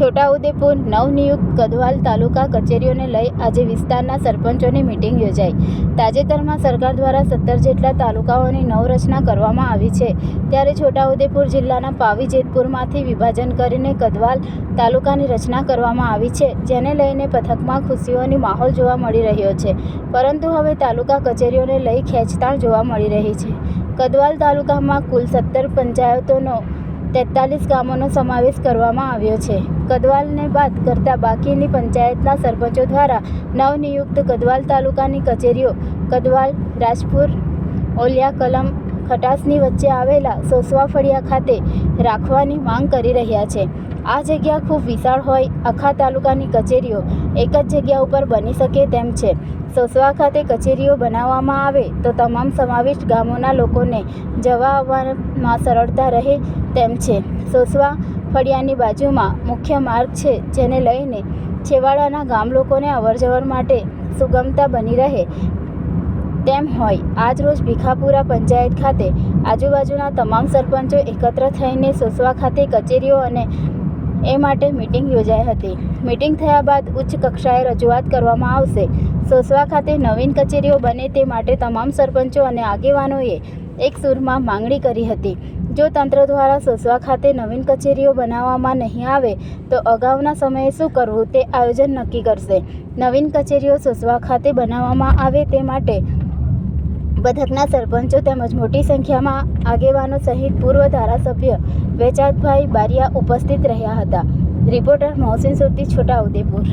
છોટાઉદેપુર નવનિયુક્ત કદવાલ તાલુકા કચેરીઓને લઈ આજે વિસ્તારના સરપંચોની મિટિંગ યોજાઈ. તાજેતરમાં સરકાર દ્વારા સત્તર જેટલા તાલુકાઓની નવરચના કરવામાં આવી છે. ત્યારે છોટાઉદેપુર જિલ્લાના પાવી જેતપુરમાંથી વિભાજન કરીને કદવાલ તાલુકાની રચના કરવામાં આવી છે, જેને લઈને પથકમાં ખુશીઓની માહોલ જોવા મળી રહ્યો છે. પરંતુ હવે તાલુકા કચેરીઓને લઈ ખેંચતાણ જોવા મળી રહી છે. કદવાલ તાલુકામાં કુલ સત્તર પંચાયતોનો તેતાલીસ ગામોનો સમાવેશ કરવામાં આવ્યો છે. કદવાલને બાદ કરતા બાકીની પંચાયતના સરપંચો દ્વારા નવનિયુક્ત કદવાલ તાલુકાની કચેરીઓ કદવાલ, રાજપુર, ઓલિયા કલમ ખટાસની વચ્ચે આવેલા સોસવા ફળિયા ખાતે રાખવાની માંગ કરી રહ્યા છે. આ જગ્યા ખૂબ વિશાળ હોય, આખા તાલુકાની કચેરીઓ એક જ જગ્યા ઉપર બની શકે તેમ છે. સોસવા ખાતે કચેરીઓ બનાવવામાં આવે તો તમામ સમાવિષ્ટ ગામોના લોકોને જવા આવવામાં સરળતા રહે તેમ છે. સોસવા ફળિયાની બાજુમાં મુખ્ય માર્ગ છે, જેને લઈને છેવાડાના ગામ લોકોને અવરજવર માટે સુગમતા બની રહે તેમ હોય આજરોજ ભીખાપુરા પંચાયત ખાતે આજુબાજુના તમામ સરપંચો એકત્ર થઈને સોસવા ખાતે કચેરીઓ અને એ માટે મિટિંગ યોજાઈ હતી. મિટિંગ થયા બાદ ઉચ્ચ કક્ષાએ રજૂઆત કરવામાં આવશે. સોસવા ખાતે નવીન કચેરીઓ બને તે માટે તમામ સરપંચો અને આગેવાનોએ એક સૂરમાં માંગણી કરી હતી. જો તંત્ર દ્વારા સોસવા ખાતે નવીન કચેરીઓ બનાવવામાં નહીં આવે, તો અગાઉના સમયે શું કરવું તે આયોજન નક્કી કરશે. નવીન કચેરીઓ સોસવા ખાતે બનાવવામાં આવે તે માટે બથકના સરપંચો તેમજ મોટી સંખ્યામાં આગેવાનો સહિત પૂર્વ ધારાસભ્ય વેચાતભાઈ બારિયા ઉપસ્થિત રહ્યા હતા. રિપોર્ટર મોહસિન સુરતી છોટાઉદેપુર